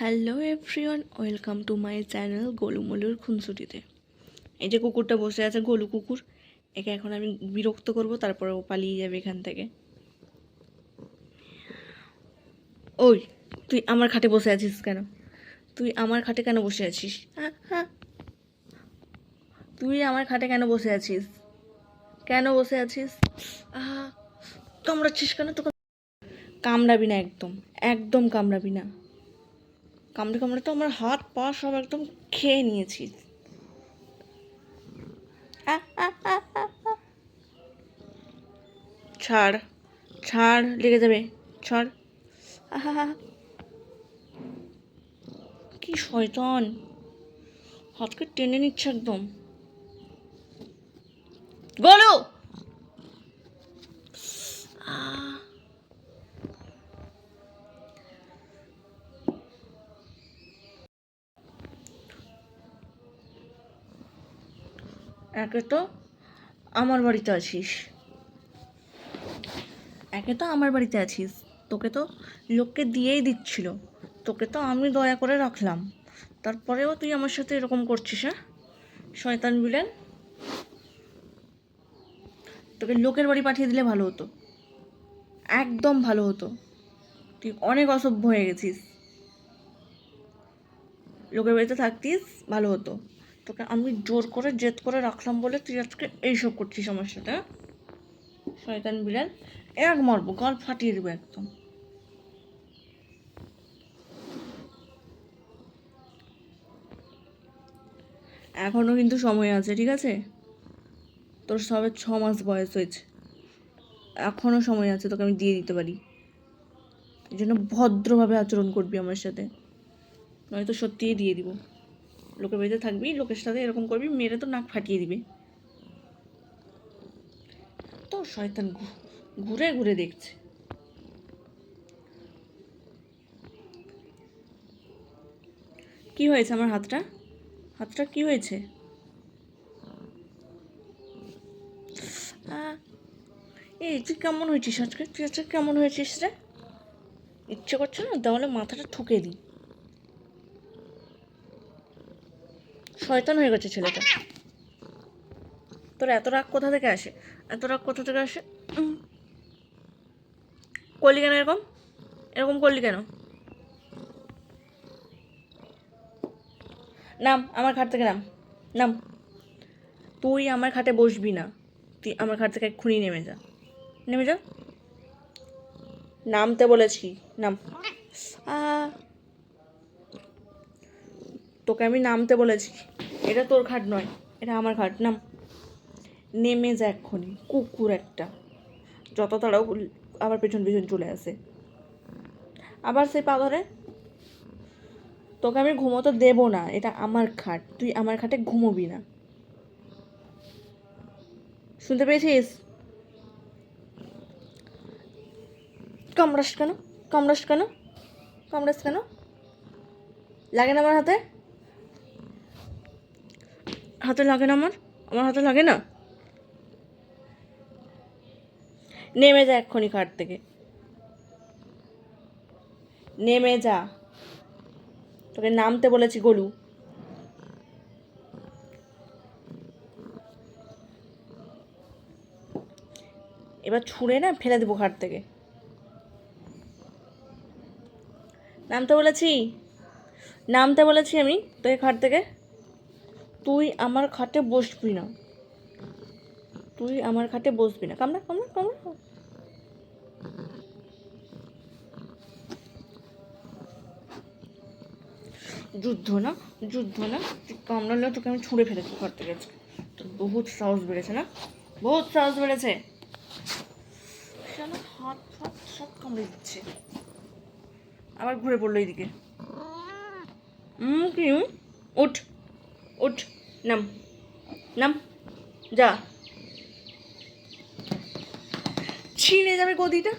Hello everyone welcome to my channel গোলুমলুর খুনসুটিতে এই যে কুকুরটা বসে আছে, গোলু কুকুর, একে এখন আমি বিরক্ত করব, তারপরে ও পালিয়ে যাবে এখান থেকে। ওই, তুই আমার খাটে বসে আছিস কেন? তুই আমার খাটে কেন বসে আছিস? হ্যাঁ হ্যাঁ তুই আমার খাটে কেন বসে আছিস? কেন বসে আছিস? আহা কামড়াচ্ছিস কেন তোকে? কামড়াবি না একদম একদম কামড়াবি না। কামড়ে কামড়ে তো আমার হাত পা সব একদম খেয়ে নিয়েছি। ছাড় ছাড়, লেগে যাবে, ছাড়। আহা কি শয়তান। হাতকে টেনে নিচ্ছে একদম। আহ একে তো আমার বাড়িতে আছিস। একে তো আমার বাড়িতে আছিস। তোকে তো লোককে দিয়েই দিচ্ছিল। তোকে তো আমি দয়া করে রাখলাম। তারপরেও তুই আমার সাথে এরকম করছিস হ্যাঁ? শয়তান বিলেন তোকে লোকের বাড়ি পাঠিয়ে দিলে ভালো হতো। একদম ভালো হতো। তুই অনেক অসভ্য হয়ে গেছিস। লোকের বাড়িতে থাকতিস, ভালো হতো। তোকে আমি জোর করে জেদ করে রাখলাম বলে তুই আজকে এইসব করছিস আমার সাথে হ্যাঁ? শয়তান বিড়াল। এক মারবো, গাল ফাটিয়ে দেবো একদম। এখনও কিন্তু সময় আছে, ঠিক আছে? তোর সবে ছ মাস বয়স হয়েছে। এখনও সময় আছে, তোকে আমি দিয়ে দিতে পারি। এই জন্য ভদ্রভাবে আচরণ করবি আমার সাথে। নয়তো সত্যিই দিয়ে দিব। লোকের বাড়িতে থাকবি, লোকের সাথে এরকম করবি, মেরে তো নাক ফাটিয়ে দিবে। তো শয়তান ঘুরে ঘুরে দেখছে। কি হয়েছে আমার হাতটা? হাতটা কি হয়েছে? এই তুই কেমন হয়েছিস আজকে? তুই আজকে কেমন হয়েছিস রে? ইচ্ছে করছে না? তাহলে মাথাটা ঠুকে দিই। শয়তান হয়ে গেছে ছেলেটা। তোর এত রাগ কোথা থেকে আসে? এত রাগ কোথা থেকে আসে? করলি কেন এরকম? এরকম করলি কেন? নাম, আমার খাট থেকে নাম। নাম। তুই আমার খাটে বসবি না। তুই আমার খাট থেকে এক্ষুনি নেমে যা। নেমে যা। নামতে বলেছি। নাম। তোকে আমি নামতে বলেছি। এটা তোর খাট নয়, এটা আমার খাট, নাম। নেমে যা এক্ষুনি, কুকুর একটা। যত তাড়াও আবার পেছন পেছন চলে আসে। আবার সেই পা ধরে, তোকে আমি ঘুমোতে দেবো না, এটা আমার খাট, তুই আমার খাটে ঘুমোবি না। শুনতে পেয়েছিস? কামড়াস কেন? কামড়াস কেন? কামড়াস কেন? লাগে না আমার হাতে? হাতে লাগে না আমার? আমার হাতে লাগে না? নেমে যা এক্ষুনি খাট থেকে। নেমে যা। তোকে নামতে বলেছি, গলু। এবার ছুঁড়ে না ফেলে দেবো খাট থেকে। নামতে বলেছি? নামতে বলেছি আমি তোকে খাট থেকে? তুই আমার খাটে বসবি না। তুই আমার খাটে বসবি না। কামড়া কামড়া কামড়া। যুদ্ধ না যুদ্ধ না। তুই কামড়ালে তোকে আমি ছুঁড়ে ফেলেছি ঘর থেকে আজকে। তোর বহুত সাহস বেড়েছে না? বহুত সাহস বেড়েছে। হাত ফাত সব কামড়ে দিচ্ছে। আবার ঘুরে পড়ল এইদিকে। হুম কি? উঠ। উঠ নাম নাম যা ছিঁড়ে যাবে গদিটা